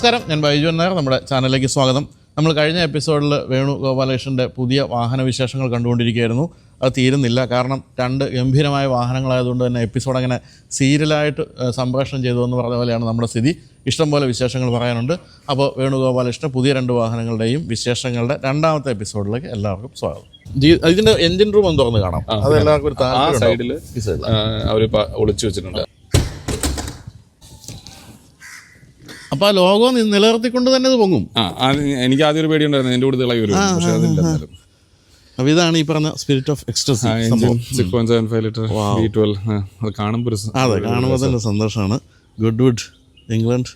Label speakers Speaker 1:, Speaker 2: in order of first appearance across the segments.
Speaker 1: നമസ്കാരം. ഞാൻ ബൈജു നായർ. നമ്മുടെ ചാനലിലേക്ക് സ്വാഗതം. നമ്മൾ കഴിഞ്ഞ എപ്പിസോഡിൽ വേണു ഗോപാലകൃഷ്ണന്റെ പുതിയ വാഹന വിശേഷങ്ങൾ കണ്ടുകൊണ്ടിരിക്കുകയായിരുന്നു. അത് തീരുന്നില്ല. കാരണം രണ്ട് ഗംഭീരമായ വാഹനങ്ങളായതുകൊണ്ട് തന്നെ എപ്പിസോഡ് അങ്ങനെ സീരിയലായിട്ട് സംഭാഷണം സംപ്രേഷണം ചെയ്തു എന്ന് പറഞ്ഞ പോലെയാണ് നമ്മുടെ സ്ഥിതി. ഇഷ്ടംപോലെ വിശേഷങ്ങൾ പറയാനുണ്ട്. അപ്പോൾ വേണുഗോപാലകൃഷ്ണൻ പുതിയ രണ്ട് വാഹനങ്ങളുടെയും വിശേഷങ്ങളുടെ രണ്ടാമത്തെ എപ്പിസോഡിലേക്ക് എല്ലാവർക്കും സ്വാഗതം. ഇതിന്റെ എഞ്ചിൻ റൂം ഒന്ന് തുറന്ന് കാണാം. അത് എല്ലാവർക്കും ഒരു സൈഡിൽ
Speaker 2: അവർ ഒളിച്ചു വെച്ചിട്ടുണ്ട്.
Speaker 1: അപ്പോൾ ആ ലോകം നിലനിർത്തിക്കൊണ്ട് തന്നെ ഇത് പൊങ്ങും.
Speaker 2: ആ എനിക്ക് ആദ്യം ഒരു പേടി ഉണ്ടായിരുന്നു എന്റെ കൂടെ തിളകി വരും പക്ഷേ അതില്ല എന്തായാലും.
Speaker 1: അപ്പോൾ ഇതാണ് ഈ പറഞ്ഞ spirit of ecstasy
Speaker 2: engine six point seven five litre twelve അത് കാണുമ്പോൾ ഒരു സ-
Speaker 1: അതെ കാണുമ്പോൾ തന്നെ സന്തോഷമാണ്. Goodwood England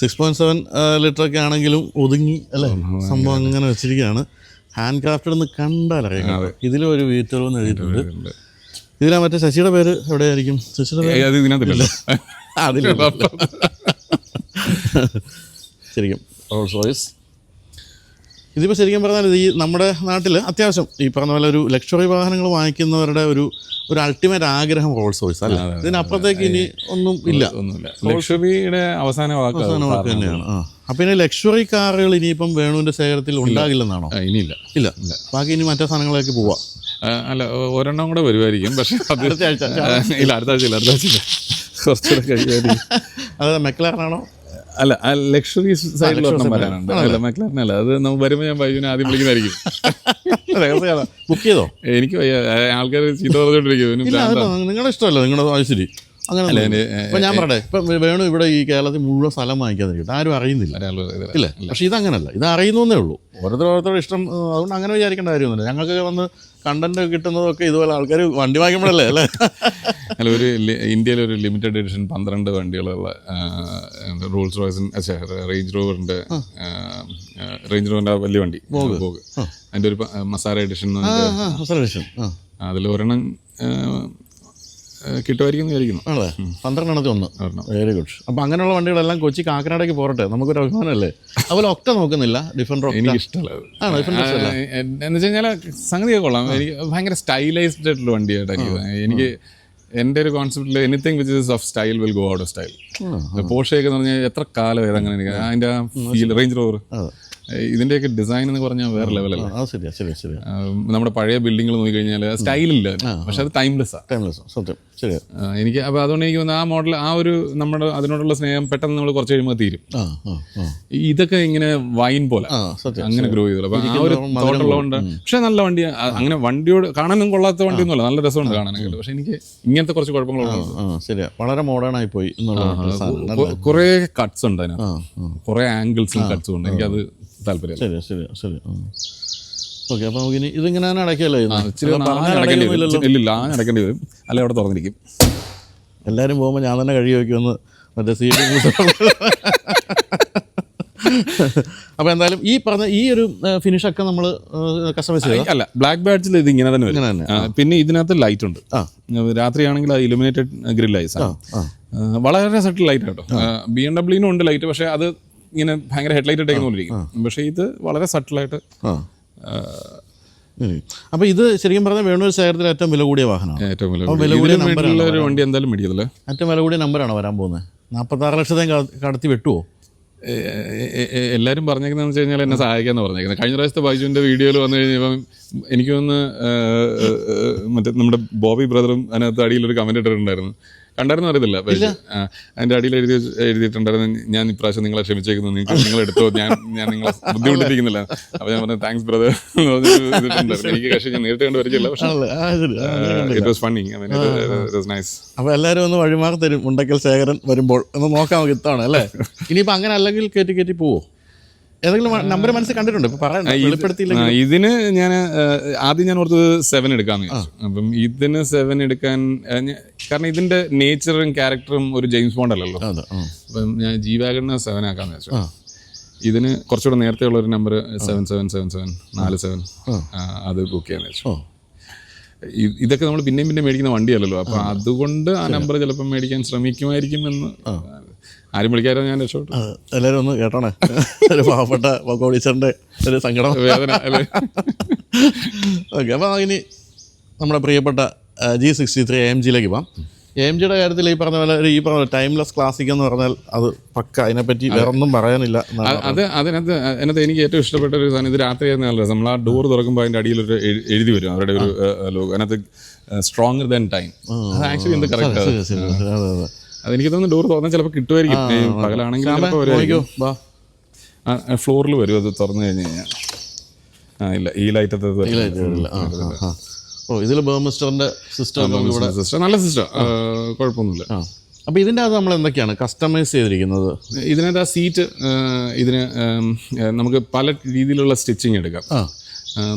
Speaker 1: six point seven litre ഒക്കെ ആണെങ്കിലും ഒതുങ്ങി അല്ലേ? സംഭവം അങ്ങനെ വെച്ചിരിക്കുകയാണ്. ഹാൻഡ് ക്രാഫ്റ്റഡ് എന്ന് കണ്ടാലറിയാം ഇതിലും ഒരു വീറ്ററോ എന്ന് എഴുതിയിട്ടുണ്ട്.
Speaker 2: ഉണ്ട്.
Speaker 1: ഇതിലാ മറ്റേ ശശിയുടെ പേര് എവിടെയായിരിക്കും? ശശിയുടെ പേര്?
Speaker 2: ഏയ് അത് ഇതിനകത്തില്ലല്ലോ
Speaker 1: അതിൽ ശരിക്കും. റോൾസ് റോയ്സ് ഇതിപ്പോൾ ശരിക്കും പറഞ്ഞാൽ ഇത് ഈ നമ്മുടെ നാട്ടിൽ അത്യാവശ്യം ഈ പറഞ്ഞ പോലെ ഒരു ലക്ഷറി വാഹനങ്ങൾ വാങ്ങിക്കുന്നവരുടെ ഒരു ഒരു അൾട്ടിമേറ്റ് ആഗ്രഹം റോൾസ് റോയ്സ് അല്ല? ഇതിനപ്പുറത്തേക്ക് ഇനി ഒന്നും ഇല്ല.
Speaker 2: ഒന്നുമില്ല. ലക്ഷറിയുടെ അവസാന വാക്ക്
Speaker 1: അവസാന വാക്ക് തന്നെയാണ്. അപ്പം ഇനി ലക്ഷറി കാറുകൾ ഇനിയിപ്പം വേണുവിന്റെ ശേഖരത്തിൽ ഉണ്ടാകില്ലെന്നാണോ?
Speaker 2: ഇനിയില്ല.
Speaker 1: ഇല്ല. ബാക്കി ഇനി മറ്റേ സാധനങ്ങളിലേക്ക് പോവാം.
Speaker 2: അല്ല ഒരെണ്ണം കൂടെ വരുമായിരിക്കും പക്ഷേ
Speaker 1: അടുത്ത ആഴ്ച.
Speaker 2: ഇല്ല അടുത്ത ആഴ്ച ഇല്ല അടുത്ത ആഴ്ച ഇല്ല കുറച്ചുകൂടെ കഴിയുമായിരിക്കും
Speaker 1: അതായത് മെക്ലാറിനാണോ
Speaker 2: അല്ല ആ ലക്ഷറി സൈഡിൽ ഒരെണ്ണം അല്ല മക്ലാറിനല്ല അത് നമ്മൾ വരുമ്പോൾ ഞാൻ ബൈജുവിനെ ആദ്യം വിളിക്കുന്നതായിരിക്കും.
Speaker 1: ബുക്ക് ചെയ്തോ?
Speaker 2: എനിക്ക് ആൾക്കാർ ചീത്ത
Speaker 1: ഇല്ല നിങ്ങളുടെ ഇഷ്ടമല്ല. നിങ്ങളുടെ ശരി അങ്ങനെ. ഇപ്പൊ ഞാൻ പറയട്ടെ ഇപ്പൊ വേണു ഇവിടെ ഈ കേരളത്തിൽ മുഴുവൻ സ്ഥലം വാങ്ങിക്കാതിരിക്കട്ടെ ആരും അറിയുന്നില്ല. ഇല്ല പക്ഷെ ഇതങ്ങനല്ല. ഇത് അറിയുന്നേ ഉള്ളൂ. ഓരോരുത്തർ ഓരോരുത്തരുടെ ഇഷ്ടം അതുകൊണ്ട് അങ്ങനെ വിചാരിക്കേണ്ട കാര്യമൊന്നുമില്ല. ഞങ്ങൾക്ക് വന്ന് കണ്ടന്റ് കിട്ടുന്നതൊക്കെ ഇതുപോലെ ആൾക്കാർ വണ്ടി വാങ്ങിക്കുമ്പോഴല്ലേ അല്ലേ?
Speaker 2: അല്ല ഒരു ഇന്ത്യയിൽ ഒരു ലിമിറ്റഡ് എഡിഷൻ പന്ത്രണ്ട് വണ്ടികളുള്ള റോൾസ് റോയ്സിൻ റേഞ്ച് റോവറിന്റെ റേഞ്ച് റോവറിന്റെ വലിയ വണ്ടി അതിന്റെ ഒരു മസാല എഡിഷൻ മസാല
Speaker 1: ആ.
Speaker 2: അതിൽ ഒരെണ്ണം കിട്ടുമായിരിക്കും വിചാരിക്കുന്നു.
Speaker 1: ആണല്ലേ? പന്ത്രണ്ടെണ്ണത്തിൽ ഒന്ന്. വെരി ഗുഡ് അപ്പം അങ്ങനെയുള്ള വണ്ടികളെല്ലാം കൊച്ചി കാക്കനാടേക്ക് പോരട്ടെ. നമുക്കൊരു അഭിമാനമല്ലേ? അതുപോലെ ഒക്കെ നോക്കുന്നില്ല. ഡിഫറെന്റ് ഒക്ട
Speaker 2: എനിക്ക് ഇഷ്ടമല്ല
Speaker 1: ആണ്?
Speaker 2: ആ, എന്ന് വെച്ച് കഴിഞ്ഞാൽ സംഗതിയൊക്കെ കൊള്ളാം. എനിക്ക് ഭയങ്കര സ്റ്റൈലൈസ്ഡ് ആയിട്ടുള്ള വണ്ടിയായിട്ട് എനിക്ക് എനിക്ക് എന്റെ ഒരു കോൺസെപ്റ്റിൽ anything which is of style will go out of style പോഷയൊക്കെ എന്ന് പറഞ്ഞാൽ എത്ര കാലം ഏതങ്ങനെ എനിക്ക് അതിന്റെ ആ ഫീൽ റേഞ്ച് റോവർ ഇതിന്റെയൊക്കെ ഡിസൈൻ എന്ന് പറഞ്ഞാൽ വേറെ ലെവലല്ല
Speaker 1: അത് ശരിയാ ശരിയാ ശരിയാ.
Speaker 2: നമ്മുടെ പഴയ ബിൽഡിങ്ങൾ നോക്കിക്കഴിഞ്ഞാൽ സ്റ്റൈലില്ല പക്ഷെ അത് ടൈംലെസ്
Speaker 1: സത്യം ശരിയാ.
Speaker 2: എനിക്ക് അപ്പോൾ അതുകൊണ്ട് എനിക്ക് തോന്നുന്നു ആ മോഡൽ ആ ഒരു നമ്മുടെ അതിനോടുള്ള സ്നേഹം പെട്ടെന്ന് നമ്മൾ കുറച്ച് കഴിയുമ്പോൾ തീരും. ഇതൊക്കെ ഇങ്ങനെ വൈൻ പോലെ. അങ്ങനെ ഗ്രോ ചെയ്തുള്ളൂ അപ്പൊ ആ ഒരു തോട്ടുള്ളതുകൊണ്ട് പക്ഷെ നല്ല വണ്ടി അങ്ങനെ വണ്ടിയോട് കാണാനും കൊള്ളാത്ത വണ്ടിയൊന്നുമല്ല. നല്ല രസമുണ്ട് കാണാനൊക്കെ. പക്ഷെ എനിക്ക് ഇങ്ങനത്തെ കുറച്ച് കുഴപ്പങ്ങളുണ്ട്
Speaker 1: ആ ശരിയാ. വളരെ മോഡേൺ ആയി പോയി എന്നുള്ള സാധനം.
Speaker 2: കുറെ കട്ട്സ് ഉണ്ട് അതിനകത്ത്. കുറെ ആംഗിൾസും കട്ട്സും ഉണ്ട്. എനിക്കത് താല്പര്യം
Speaker 1: ശരി ശരി ശരി ഓക്കെ അപ്പോൾ നമുക്കിനി ഇതിങ്ങനെ തന്നെ അടയ്ക്കല്ലോ
Speaker 2: ഇല്ലില്ല അടയ്ക്കേണ്ടി വരും. അല്ലെ അവിടെ തുറന്നിരിക്കും.
Speaker 1: എല്ലാവരും പോകുമ്പോൾ ഞാൻ തന്നെ കഴുകി വയ്ക്കുമെന്ന് മറ്റേ സി ഡി അപ്പോൾ എന്തായാലും ഈ പറഞ്ഞ ഈ ഒരു ഫിനിഷൊക്കെ നമ്മൾ കസ്റ്റമൈസ്
Speaker 2: അല്ല ബ്ലാക്ക് ബാഡ്ജിൽ ഇത് ഇങ്ങനെ തന്നെ വരും. പിന്നെ ഇതിനകത്ത് ലൈറ്റ് ഉണ്ട്.
Speaker 1: ആ.
Speaker 2: രാത്രിയാണെങ്കിൽ അത് ഇലുമിനേറ്റഡ് ഗ്രില്ലായി
Speaker 1: ആ,
Speaker 2: വളരെ സെറ്റിൽ ലൈറ്റ് കേട്ടോ. ബി എം ഡബ്ല്യൂനും ഉണ്ട് ലൈറ്റ് പക്ഷേ അത് ഇങ്ങനെ ഭയങ്കര ഹെഡ്ലൈറ്റ് ഇട്ടേക്കുന്നിരിക്കും പക്ഷെ ഇത് വളരെ സട്ടിലായിട്ട്
Speaker 1: അപ്പൊ അപ്പോൾ ഇത് ശരിക്കും പറഞ്ഞാൽ വേണൂർ ശേഖരത്തിൽ ഏറ്റവും വില കൂടിയ വാഹനമാണ്.
Speaker 2: ഏറ്റവും വില കൂടിയ. വണ്ടി എന്തായാലും മേടിക്കത്തില്ല
Speaker 1: ഏറ്റവും വില കൂടിയ നമ്പറാണ് വരാൻ പോകുന്നത്? നാൽപ്പത്താറ് ആറ് കട- കടത്തി വെട്ടുമോ
Speaker 2: എല്ലാവരും പറഞ്ഞേക്കുന്നതെന്ന് വെച്ച് കഴിഞ്ഞാൽ എന്നെ സഹായിക്കാന്ന് പറഞ്ഞേക്കുന്നത്. കഴിഞ്ഞ പ്രാവശ്യത്തെ ബൈജുവിന്റെ വീഡിയോയിൽ വന്നു കഴിഞ്ഞപ്പം എനിക്ക് തോന്നുന്നു മറ്റേ നമ്മുടെ ബോബി ബ്രദറും അതിനകത്ത് അടിയിൽ ഒരു കമന്റ് ഇട്ടിട്ടുണ്ടായിരുന്നു. കണ്ടായിരുന്നു അറിയത്തില്ല. അതിന്റെ അടിയിൽ എഴുതി എഴുതിയിട്ടുണ്ടായിരുന്നു. ഞാൻ ഇപ്രാവശ്യം നിങ്ങളെ ക്ഷമിച്ചേക്കുന്നു. നിങ്ങൾക്ക് നിങ്ങൾ എടുത്തോ? ഞാൻ ഞാൻ നിങ്ങളെ ബുദ്ധിമുട്ടിപ്പിക്കുന്നില്ല. അപ്പൊ ഞാൻ പറഞ്ഞു താങ്ക്സ് ബ്രദർ എനിക്ക് പക്ഷേ ഞാൻ നേരിട്ട് കണ്ട് വരച്ചില്ല പക്ഷേ. ഇറ്റ് വാസ് ഫണ്ണി നൈസ്
Speaker 1: അപ്പോൾ എല്ലാവരും ഒന്ന് വഴിമാറി തരും. ഉണ്ടക്കൽ ശേഖരൻ വരുമ്പോൾ. ഒന്ന് നോക്കാം നമുക്ക് ഇത്തവണ അല്ലേ? ഇനിയിപ്പോ അങ്ങനെ അല്ലെങ്കിൽ കയറ്റി കയറ്റി പോവോ? ഏതെങ്കിലും നമ്പർ മനസ്സിൽ കണ്ടിട്ടുണ്ട്? പറയണ്ട
Speaker 2: ഇതിന് ഞാൻ ആദ്യം ഞാൻ ഓർത്തത് സെവൻ എടുക്കാൻ അപ്പം ഇതിന് സെവൻ എടുക്കാൻ കാരണം ഇതിന്റെ നേച്ചറും ക്യാരക്ടറും ഒരു ജെയിംസ് ബോണ്ട് അല്ലല്ലോ. അപ്പം ഞാൻ ജി വാഗണിന് സെവൻ ആക്കാന്ന് വെച്ചു ഇതിന് കുറച്ചുകൂടെ നേരത്തെ ഉള്ള ഒരു number seven seven seven seven നാല് സെവൻ അത് ബുക്ക് ചെയ്യാന്ന് വെച്ചു ഇതൊക്കെ നമ്മൾ പിന്നെയും പിന്നെ മേടിക്കുന്ന വണ്ടിയല്ലല്ലോ. അപ്പൊ അതുകൊണ്ട് ആ നമ്പർ ചിലപ്പോൾ മേടിക്കാൻ ശ്രമിക്കുമായിരിക്കും എന്ന് ആരും വിളിക്കാരോ ഞാൻ രക്ഷപ്പെട്ടു.
Speaker 1: അത് എല്ലാവരും ഒന്ന് കേട്ടോണേ. ഒരു പാവപ്പെട്ട കോടീശ്വരന്റെ ഒരു സങ്കടം.
Speaker 2: വേദന അല്ലേ?
Speaker 1: ഓക്കെ അപ്പോൾ ഇനി നമ്മുടെ പ്രിയപ്പെട്ട ജി സിക്സ്റ്റി ത്രീ എം ജിയിലേക്ക് പോകാം എം ജിയുടെ കാര്യത്തിൽ ഈ പറഞ്ഞ പോലെ ഒരു ഈ പറഞ്ഞ ടൈംലെസ് ക്ലാസിക് എന്ന് പറഞ്ഞാൽ അത് പക്ക അതിനെപ്പറ്റി വേറെ ഒന്നും പറയാനില്ല എന്നാണ്
Speaker 2: അത് അതിനകത്ത് അതിനകത്ത് എനിക്ക് ഏറ്റവും ഇഷ്ടപ്പെട്ട ഒരു സാധനം ഇത് രാത്രി ആയിരുന്നു നല്ല രസം നമ്മൾ ആ ഡോർ തുറക്കുമ്പോൾ അതിന്റെ അടിയിൽ ഒരു എഴു- എഴുതി വരും അവരുടെ ഒരു ലോകം അതിനകത്ത് സ്ട്രോങ്ങർ ദാൻ ടൈം അത് ആക്ച്വലി എന്ത് കറക്റ്റ്
Speaker 1: ശരി, ശരി, ശരി, അതെ, അതെ.
Speaker 2: അതെനിക്ക് തോന്നുന്നു ഡോർ തുറന്നാൽ ചിലപ്പോൾ കിട്ടുമായിരിക്കും പകലാണെങ്കിൽ. ഫ്ലോറിൽ വരും അത് തുറന്നു കഴിഞ്ഞ് കഴിഞ്ഞാൽ ആ ഇല്ല ഈ ലൈറ്റത്തെ.
Speaker 1: ഓ ഇതിൽ ബേമിസ്റ്ററിന്റെ സിസ്റ്റം ഇവിടെ
Speaker 2: സിസ്റ്റം നല്ല സിസ്റ്റം കുഴപ്പമൊന്നുമില്ല.
Speaker 1: അപ്പോൾ ഇതിന്റെ അത് നമ്മൾ എന്തൊക്കെയാണ് കസ്റ്റമൈസ് ചെയ്തിരിക്കുന്നത്?
Speaker 2: ഇതിനകത്ത് ആ സീറ്റ് ഇതിന് നമുക്ക് പല രീതിയിലുള്ള സ്റ്റിച്ചിങ് എടുക്കാം.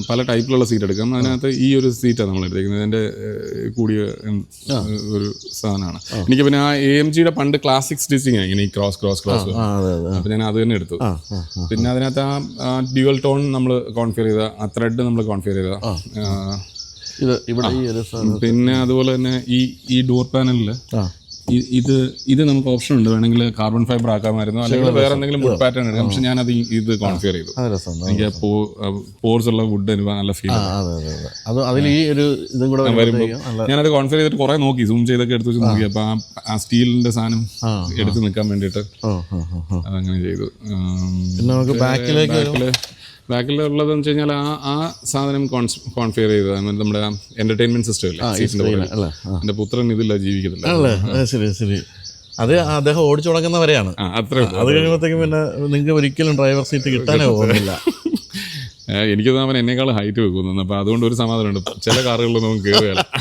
Speaker 2: പല ടൈപ്പിലുള്ള സീറ്റ് എടുക്കാം. അതിനകത്ത് ഈ ഒരു സീറ്റാണ് നമ്മൾ എടുത്തിരിക്കുന്നത് എന്റെ കൂടിയ ഒരു സാധനമാണ്. എനിക്ക് പിന്നെ ആ എ എം ജിയുടെ പണ്ട് ക്ലാസിക് സ്റ്റിച്ചിങ് ഇങ്ങനെ ഈ ക്രോസ് ക്രോസ് ക്രോസ് അപ്പം ഞാൻ അത് തന്നെ എടുത്തു. പിന്നെ അതിനകത്ത് ആ ഡ്യുവൽ ടോൺ നമ്മൾ കോൺഫിയർ ചെയ്ത ആ ത്രെഡ് നമ്മൾ കോൺഫിയർ ചെയ്ത
Speaker 1: ഇത് ഇവിടെ
Speaker 2: പിന്നെ അതുപോലെ തന്നെ ഈ ഈ ഡോർ പാനലിൽ ഇത് ഇത് നമുക്ക് ഓപ്ഷൻ ഉണ്ട്. വേണമെങ്കിൽ കാർബൺ ഫൈബർ ആക്കാമായിരുന്നു. അല്ലെങ്കിൽ വേറെ എന്തെങ്കിലും വുഡ് പാറ്റേൺ എടുക്കാം. പക്ഷെ ഞാനത് ഇത് കോൺഫിയർ ചെയ്തു. എനിക്ക് പോർസ് ഉള്ള വുഡ് എനിക്ക് നല്ല ഫീൽ
Speaker 1: അതിൽ ഈ ഒരു ഇതും കൂടെ
Speaker 2: ഞാനത് കോൺഫിയർ ചെയ്തിട്ട് കുറെ നോക്കി. സൂം ചെയ്തൊക്കെ എടുത്ത് വെച്ച് നോക്കി. അപ്പൊ ആ- സ്റ്റീലിന്റെ സാധനം എടുത്തു നിൽക്കാൻ വേണ്ടിയിട്ട് അതങ്ങനെ ചെയ്തു.
Speaker 1: പിന്നെ നമുക്ക് ബാക്കിലേക്ക്
Speaker 2: ബാക്കിൽ ബാക്കിലുള്ളതെന്ന് വെച്ച് കഴിഞ്ഞാൽ ആ ആ സാധനം കോൺഫിയർ ചെയ്തത് നമ്മുടെ എന്റർടൈൻമെന്റ് സിസ്റ്റം ഇല്ലേ? എന്റെ പുത്രൻ ഇതില്ല
Speaker 1: ജീവിക്കുന്നില്ല ശരി ശരി. അത് അദ്ദേഹം ഓടിച്ചു തുടങ്ങുന്നവരെയാണ്.
Speaker 2: അത്ര
Speaker 1: അത് കഴിയുമ്പോഴത്തേക്കും പിന്നെ നിങ്ങൾക്ക് ഒരിക്കലും ഡ്രൈവർ സീറ്റ് കിട്ടാനേ പോകുന്നില്ല.
Speaker 2: എനിക്ക് അവൻ എന്നേക്കാൾ ഹൈറ്റ് വെക്കുന്നു അപ്പൊ അതുകൊണ്ട് ഒരു സമാധാനമുണ്ട്. ചില കാറുകളിൽ നമുക്ക് കയറുകയല്ല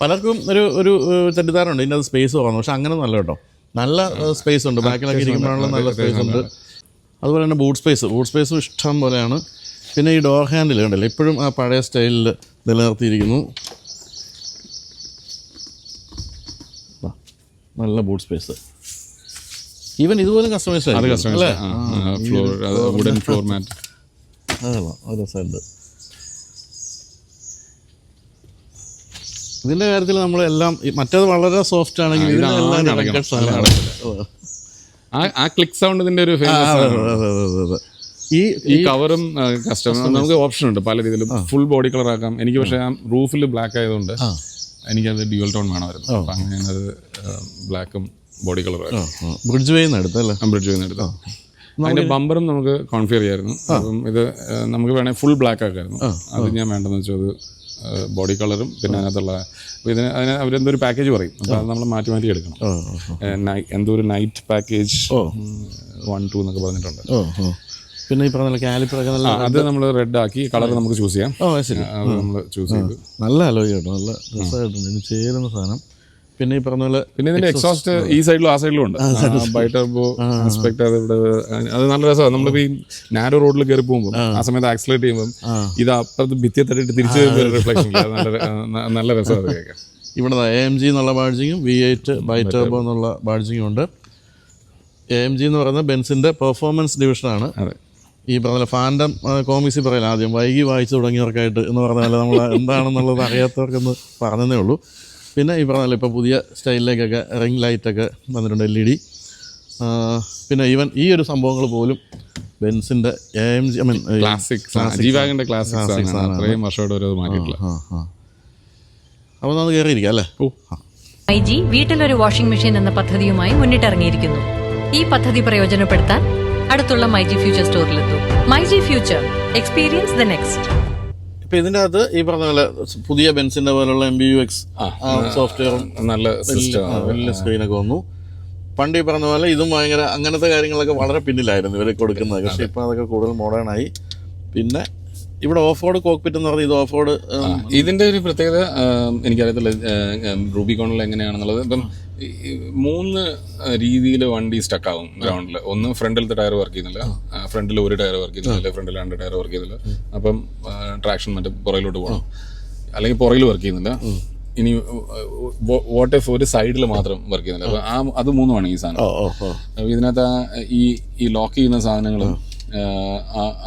Speaker 1: പലർക്കും ഒരു ഒരു ഏഹ്, തെറ്റിദ്ധാരണയുണ്ട്. ഇതിനകത്ത് സ്പേസ് പോകണം പക്ഷെ അങ്ങനെ നല്ല കേട്ടോ. നല്ല സ്പേസ് ഉണ്ട്. ബാക്കിലൊക്കെ ഇരിക്കുമ്പോഴുള്ള നല്ല സ്പേസ് ഉണ്ട്. അതുപോലെ തന്നെ ബൂട്ട് സ്പേസ് ബൂട്ട് സ്പേസും ഇഷ്ടം പോലെയാണ്. പിന്നെ ഈ ഡോർ ഹാൻഡിൽ കണ്ടല്ലോ? ഇപ്പോഴും ആ പഴയ സ്റ്റൈലിൽ നിലനിർത്തിയിരിക്കുന്നു. നല്ല ബൂട്ട് സ്പേസ് ഈവൻ ഇതുപോലും കസ്റ്റമൈസ്
Speaker 2: അത് customise floor wooden floor mat
Speaker 1: അതല്ല ഒരു രസമുണ്ട് ഇതിന്റെ കാര്യത്തിൽ നമ്മളെല്ലാം മറ്റേത് വളരെ സോഫ്റ്റ് ആണെങ്കിൽ ഇതിനെല്ലാം
Speaker 2: ആ ക്ലിക്ക് സൗണ്ട് ഇതിന്റെ ഒരു ഫേമസ്
Speaker 1: അതെ, അതെ, അതെ, അതെ, അതെ. ഈ
Speaker 2: ഈ കവറും കസ്റ്റമർ നമുക്ക് ഓപ്ഷൻ ഉണ്ട് പല രീതിയിലും. ഫുൾ ബോഡി കളർ ആക്കാം. എനിക്ക് പക്ഷേ ആ റൂഫിൽ ബ്ലാക്ക് ആയതുകൊണ്ട്. എനിക്കത് ഡ്യുവൽ ടോൺ വേണമായിരുന്നു. അപ്പം അങ്ങനെ ഞാനത് ബ്ലാക്കും ബോഡി കളറും
Speaker 1: ബ്രിഡ്ജ് വേന്ന് എടുത്തല്ലേ?
Speaker 2: ബ്രിഡ്ജ് ചെയ്യുന്ന എടുത്തു അതിന്റെ ബമ്പറും നമുക്ക് കോൺഫിയർ ചെയ്യായിരുന്നു. അപ്പം ഇത് നമുക്ക് വേണേൽ ഫുൾ ബ്ലാക്ക് ആക്കായിരുന്നു. അത് ഞാൻ വേണ്ടെന്ന് വെച്ചാൽ അത് ബോഡി കളറും പിന്നെ അതിനകത്തുള്ള ഇതിന് അതിന് അവരെന്തോ ഒരു പാക്കേജ് പറയും. അപ്പോൾ അത് നമ്മൾ മാറ്റി മാറ്റി എടുക്കണം. എന്തോ ഒരു നൈറ്റ് പാക്കേജ് വൺ ടു എന്നൊക്കെ പറഞ്ഞിട്ടുണ്ട്.
Speaker 1: പിന്നെ ഈ പറഞ്ഞ കാലിപ്പറൊക്കെ നല്ല
Speaker 2: അത് നമ്മൾ റെഡ് ആക്കി കളർ നമുക്ക് ചൂസ് ചെയ്യാം.
Speaker 1: ഓ ശരി.
Speaker 2: നമ്മൾ ചൂസ് ചെയ്തു.
Speaker 1: നല്ല അലോയ് കേട്ടോ നല്ല രസമായിട്ടുണ്ട്. ഇനി ചേരുന്ന സാധനം. പിന്നെ ഈ പറഞ്ഞ പോലെ
Speaker 2: പിന്നെ ഇതിന്റെ എക്സോസ്റ്റ് ഈ സൈഡിലും ആ സൈഡിലും ഉണ്ട്. ബൈറ്റർബോ ഇൻസ്പെക്ട് അത് ഇവിടെ അത് നല്ല രസമാണ്. നമ്മൾ ഈ നാരോ റോഡിൽ കയറി പോകുമ്പോൾ ആ. സമയത്ത് ആക്സിലേറ്റ് ചെയ്യുമ്പോൾ ഇത് അപ്പുറത്ത് ഭിത്തിയെ തട്ടിട്ട് തിരിച്ച് റിഫ്ലക്ഷൻ നല്ല രസമാണ് നല്ല രസമാണ് കേൾക്കാം
Speaker 1: ഇവിടെ എ എം ജി എന്നുള്ള ബാഡ്ജിങ്ങും വി എയ്റ്റ് ബൈറ്റർബോ എന്നുള്ള ബാഡ്ജിങ്ങും ഉണ്ട്. എ എം ജി എന്ന് പറയുന്നത് ബെൻസിന്റെ പെർഫോമൻസ് ഡിവിഷനാണ്
Speaker 2: അതെ.
Speaker 1: ഈ പറഞ്ഞ ഫാൻഡം കോമിക്സിൽ പറയില്ല? ആദ്യം വൈകി വായിച്ചു തുടങ്ങിയവർക്കായിട്ട് എന്ന് പറഞ്ഞാൽ നമ്മൾ എന്താണെന്നുള്ളത് അറിയാത്തവർക്കെന്ന് പറഞ്ഞതേ ഉള്ളൂ. പിന്നെ ഈ പറഞ്ഞാൽ ഇപ്പോൾ പുതിയ സ്റ്റൈലിലേക്കൊക്കെ റിംഗ് ലൈറ്റൊക്കെ വന്നിട്ടുണ്ട് എൽ ഇ ഡി. പിന്നെ ഈവൻ ഈ ഒരു സംഭവങ്ങൾ പോലും ബെൻസിന്റെ A M G I mean
Speaker 2: classic ജീവാഗിന്റെ വാഗന്റെ ക്ലാസിക് ആണ് അത്രയും വർഷമായിട്ട് ഒരു മാറ്റിയിട്ടില്ല.
Speaker 1: അപ്പോൾ നമുക്ക് കയറിയിരിക്കാം അല്ലേ?
Speaker 2: ഓ.
Speaker 3: ഐ ജി വീട്ടിലൊരു വാഷിംഗ് മെഷീൻ എന്ന പദ്ധതിയുമായി മുന്നിട്ടിറങ്ങിയിരിക്കുന്നു. ഈ പദ്ധതി പ്രയോജനപ്പെടുത്താൻ അടുത്തുള്ള myG future സ്റ്റോറിലെത്തൂ. MyG future experience the next
Speaker 1: ഇപ്പം ഇതിന്റെ അകത്ത് ഈ പറഞ്ഞ പോലെ പുതിയ ബെൻസിന്റെ പോലുള്ള എം ബി യു എക്സ് സോഫ്റ്റ്വെയറും
Speaker 2: നല്ല
Speaker 1: വലിയ സ്ക്രീനൊക്കെ വന്നു. പണ്ട് ഈ പറഞ്ഞ പോലെ ഇതും ഭയങ്കര അങ്ങനത്തെ കാര്യങ്ങളൊക്കെ വളരെ പിന്നിലായിരുന്നു ഇവർ കൊടുക്കുന്നത്. പക്ഷെ ഇപ്പൊ അതൊക്കെ കൂടുതൽ മോഡേൺ ആയി. പിന്നെ ഇവിടെ ഓഫ് റോഡ് കോക്പിറ്റ് എന്ന് പറഞ്ഞാൽ ഇത് ഓഫ് റോഡ്
Speaker 2: ഇതിന്റെ ഒരു പ്രത്യേകത എനിക്കറിയത്തില്ല റൂബിക്കോണിൽ എങ്ങനെയാണെന്നുള്ളത്. ഇപ്പം മൂന്ന് രീതിയിൽ വണ്ടി സ്റ്റക്ക് ആവും ഗ്രൗണ്ടിൽ ഒന്ന് ഫ്രണ്ടിലത്തെ ടയർ വർക്ക് ചെയ്യുന്നില്ല. ഫ്രണ്ടിൽ ഒരു ടയർ വർക്ക് ചെയ്യുന്നില്ല ഫ്രണ്ടിൽ രണ്ട് ടയർ വർക്ക് ചെയ്യുന്നില്ല. അപ്പം ട്രാക്ഷൻ മറ്റേ പുറകിലോട്ട് പോകണം അല്ലെങ്കിൽ പുറകിൽ വർക്ക് ചെയ്യുന്നില്ല. ഇനി വോട്ട് എഫ് ഒരു സൈഡിൽ മാത്രം വർക്ക് ചെയ്യുന്നില്ല. അപ്പൊ ആ അത് മൂന്നുമാണ് ഈ സാധനം. അപ്പൊ ഇതിനകത്ത് ഈ ഈ ലോക്ക് ചെയ്യുന്ന സാധനങ്ങളും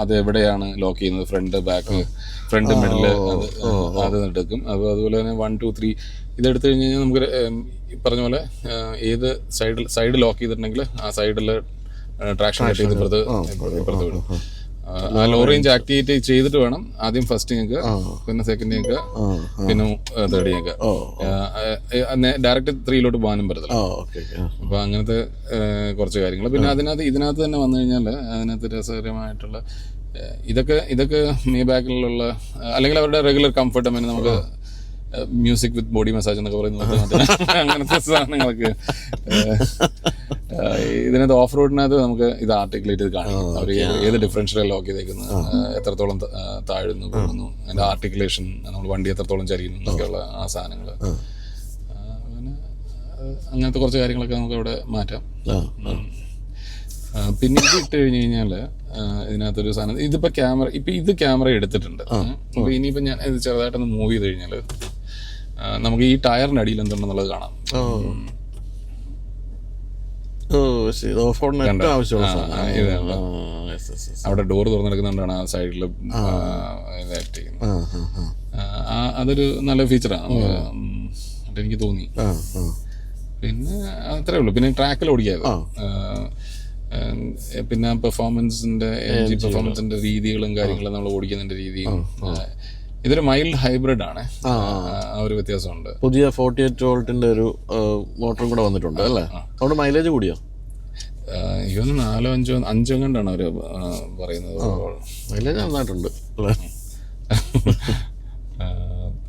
Speaker 2: അത് എവിടെയാണ് ലോക്ക് ചെയ്യുന്നത്? ഫ്രണ്ട് ബാക്ക് ഫ്രണ്ട് മിഡിൽ അത് എടുക്കും അപ്പോൾ അതുപോലെ തന്നെ വൺ ടു ത്രീ ഇതെടുത്തു കഴിഞ്ഞ് കഴിഞ്ഞാൽ നമുക്ക് ഈ പറഞ്ഞ പോലെ ഏത് സൈഡിൽ സൈഡ് ലോക്ക് ചെയ്തിട്ടുണ്ടെങ്കിൽ ആ സൈഡിൽ ട്രാക്ഷൻ കട്ട് ചെയ്ത് ഇപ്പുറത്ത് ഇപ്പുറത്ത് വിടും. ആ ലോ റേഞ്ച് ആക്ടിവേറ്റ് ചെയ്തിട്ട് വേണം ആദ്യം ഫസ്റ്റ് ഞങ്ങൾക്ക് പിന്നെ സെക്കൻഡ് ഞങ്ങൾക്ക് പിന്നെ തേർഡ് ഞങ്ങൾക്ക് ഡയറക്റ്റ് ത്രീയിലോട്ട് പോകാനും പറ്റത്തില്ല. അപ്പൊ അങ്ങനത്തെ കുറച്ച് കാര്യങ്ങൾ പിന്നെ അതിനകത്ത് ഇതിനകത്ത് തന്നെ വന്നു കഴിഞ്ഞാൽ അതിനകത്ത് രസകരമായിട്ടുള്ള ഇതൊക്കെ ഇതൊക്കെ മീ ബാക്കിലുള്ള അല്ലെങ്കിൽ അവരുടെ റെഗുലർ കംഫർട്ട് നമുക്ക് മ്യൂസിക് വിത്ത് ബോഡി മസാജ് എന്നൊക്കെ പറയുന്നത് അങ്ങനത്തെ സാധനങ്ങളൊക്കെ ഇതിനകത്ത് ഓഫ് റോഡിനകത്ത് നമുക്ക് ഇത് ആർട്ടിക്കുലേറ്റ് ചെയ്ത് കാണാം അവർ ഏത് ഡിഫറൻഷ്യൽ ലോക്ക് ചെയ്തേക്കുന്നത് എത്രത്തോളം താഴ്ന്നു പോകുന്നു അതിന്റെ ആർട്ടിക്കുലേഷൻ നമ്മൾ വണ്ടി എത്രത്തോളം ചരിയുന്നു എന്നൊക്കെയുള്ള ആ സാധനങ്ങൾ അങ്ങനെ അങ്ങനത്തെ കുറച്ച് കാര്യങ്ങളൊക്കെ നമുക്ക് അവിടെ മാറ്റാം. പിന്നെ ഇത് ഇട്ട് കഴിഞ്ഞ് കഴിഞ്ഞാൽ ഇതിനകത്തൊരു സാധനം ഇതിപ്പോ ക്യാമറ ഇപ്പൊ ഇത് ക്യാമറ എടുത്തിട്ടുണ്ട്. അപ്പൊ ഇനിയിപ്പോ ഞാൻ ഇത് ചെറുതായിട്ടൊന്ന് മൂവ് ചെയ്ത് കഴിഞ്ഞാൽ നമുക്ക് ഈ ടയറിന്റെ അടിയിൽ എന്തുണ്ടെന്നുള്ളത് കാണാം. അവിടെ ഡോർ തുറന്നെടുക്കുന്നുണ്ടാണ് ആ സൈഡിൽ അതൊരു നല്ല ഫീച്ചറാണ് എനിക്ക് തോന്നി. പിന്നെ അത്രേ ഉള്ളൂ. പിന്നെ ട്രാക്കിൽ ഓടിക്കാതെ. പിന്നെ പെർഫോമൻസിന്റെ പെർഫോമൻസിന്റെ രീതികളും കാര്യങ്ങളും നമ്മൾ ഓടിക്കുന്നതിന്റെ രീതിയും ഇതൊരു മൈൽഡ് ഹൈബ്രിഡ് ആണ്. ഒരു വ്യത്യാസമുണ്ട്.
Speaker 1: പുതിയ ഫോർട്ടി എയ്റ്റ് വോൾട്ടിന്റെ ഒരു മോട്ടറും കൂടെ വന്നിട്ടുണ്ട് അല്ലേ? അതുകൊണ്ട് മൈലേജ് കൂടിയോ?
Speaker 2: ഇതൊന്ന് നാലോ അഞ്ചോ അഞ്ചോ കണ്ടാണ് അവർ പറയുന്നത്
Speaker 1: മൈലേജ് നന്നായിട്ടുണ്ട്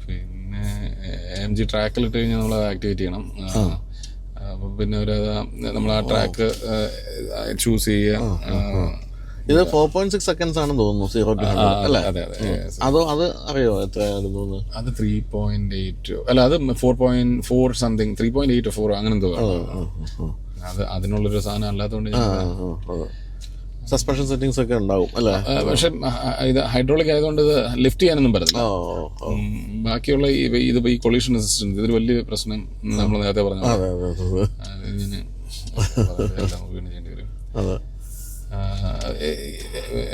Speaker 2: പിന്നെ എം ജി ട്രാക്കിൽ ഇട്ട് കഴിഞ്ഞാൽ നമ്മൾ ആക്ടിവേറ്റ് ചെയ്യണം. അപ്പൊ പിന്നെ ഒരു നമ്മൾ ആ ട്രാക്ക് ചൂസ് ചെയ്യുക.
Speaker 1: ഇത് ഫോർ പോയിന്റ് സിക്സ് സെക്കൻഡ്സ് ആണെന്ന് തോന്നുന്നു സീറോ ടു അല്ലേ?
Speaker 2: അതെ അതെ
Speaker 1: അതോ അത് അറിയോ എത്രയായിരുന്നു
Speaker 2: അത് ത്രീ പോയിന്റ് എയ്റ്റ് അല്ല അത് four point four something three point eight four അങ്ങനെ എന്തോ. അത് അതിനുള്ളൊരു സാധനം അല്ലാത്തതുകൊണ്ട്
Speaker 1: സസ്പെൻഷൻ സെറ്റിംഗ്സ് ഒക്കെ ഉണ്ടാവും അല്ലേ?
Speaker 2: പക്ഷെ ഇത് ഹൈഡ്രോളിക് ആയതുകൊണ്ട് ഇത് ലിഫ്റ്റ് ചെയ്യാനൊന്നും ഉം, ബാക്കിയുള്ള ഈ ഇത് ഈ കൊളീഷൻ അസിസ്റ്റൻസ് ഇതൊരു വലിയ പ്രശ്നം നമ്മൾ നേരത്തെ പറഞ്ഞു
Speaker 1: അതെ അതെ അതെ
Speaker 2: ഇങ്ങനെ വീണ് ചെയ്യേണ്ടി വരും.
Speaker 1: അതെ.